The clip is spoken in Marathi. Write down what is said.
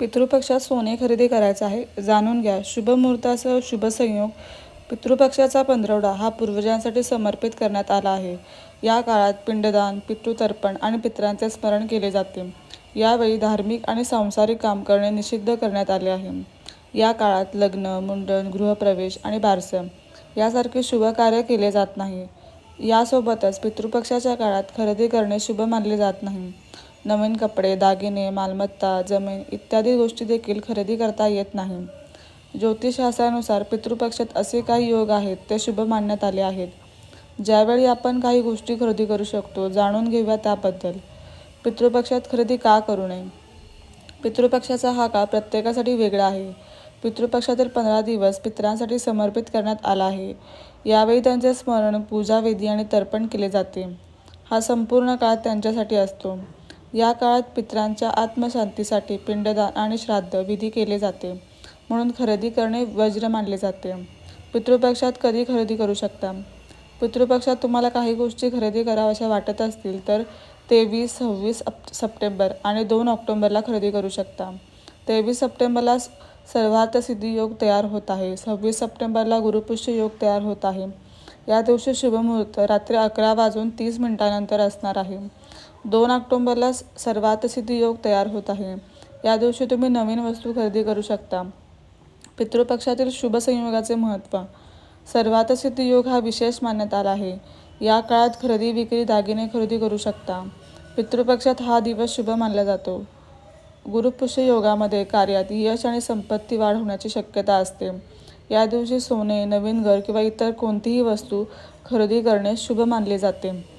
पितृपक्षात सोने खरेदी करायचं आहे जाणून घ्या. शुभ मुहूर्तासह शुभ संयोग पितृपक्षाचा पंधरवडा हा पूर्वजांसाठी समर्पित करण्यात आला आहे. या काळात पिंडदान पितृतर्पण आणि पितरांचे स्मरण केले जाते. यावेळी धार्मिक आणि सांसारिक काम करणे निषिद्ध करण्यात आले आहे. या काळात लग्न मुंडन गृहप्रवेश आणि बारसं यासारखे शुभ कार्य केले जात नाही. यासोबतच पितृपक्षाच्या काळात खरेदी करणे शुभ मानले जात नाही. नवीन कपडे दागिने मालमत्ता जमीन इत्यादी गोष्टी देखील खरेदी करता येत नाही. ज्योतिषशास्त्रानुसार पितृपक्षात असे काही योग आहेत ते शुभ मानण्यात आले आहेत. ज्यावेळी आपण काही गोष्टी खरेदी करू शकतो जाणून घेऊया त्याबद्दल. पितृपक्षात खरेदी का करू नये? पितृपक्षाचा हा काळ प्रत्येकासाठी वेगळा आहे. पितृपक्षातील पंधरा दिवस पितरांसाठी समर्पित करण्यात आला आहे. यावेळी त्यांचे स्मरण पूजा विधी आणि तर्पण केले जाते. हा संपूर्ण काळ त्यांच्यासाठी असतो. या काळात पितरांच्या आत्मशांतीसाठी पिंडदान आणि श्राद्ध विधी केले जाते. म्हणून खरेदी करणे वज्र मानले जाते. पितृपक्षात कधी खरेदी करू शकता? पितृपक्षात तुम्हाला काही गोष्टी खरेदी कराव्याशा वाटत असतील तर तेवीस सव्वीस अप सप्टेंबर आणि दोन ऑक्टोंबरला खरेदी करू शकता. तेवीस सप्टेंबरला सर्वार्थ सिद्धी योग तयार होत आहे. सव्वीस सप्टेंबरला गुरुपुष्य योग तयार होत आहे. या दिवशी शुभमुहूर्त रात्री अकरा वाजून तीस मिनिटानंतर असणार आहे. दोन ऑक्टोंबरला सर्वात सिद्धी योग तयार होत आहे. या दिवशी तुम्ही नवीन वस्तू खरेदी करू शकता. पितृपक्षातील शुभ संयोगाचे महत्त्व. सर्वार्थसिद्धी योग हा विशेष मानण्यात आला आहे. या काळात खरेदी विक्री दागिने खरेदी करू शकता. पितृपक्षात हा दिवस शुभ मानला जातो. गुरुपुष्य योगामध्ये कार्यात यश आणि संपत्ती वाढ होण्याची शक्यता असते. या दिवशी सोने नवीन घर किंवा इतर कोणतीही वस्तू खरेदी करणे शुभ मानले जाते.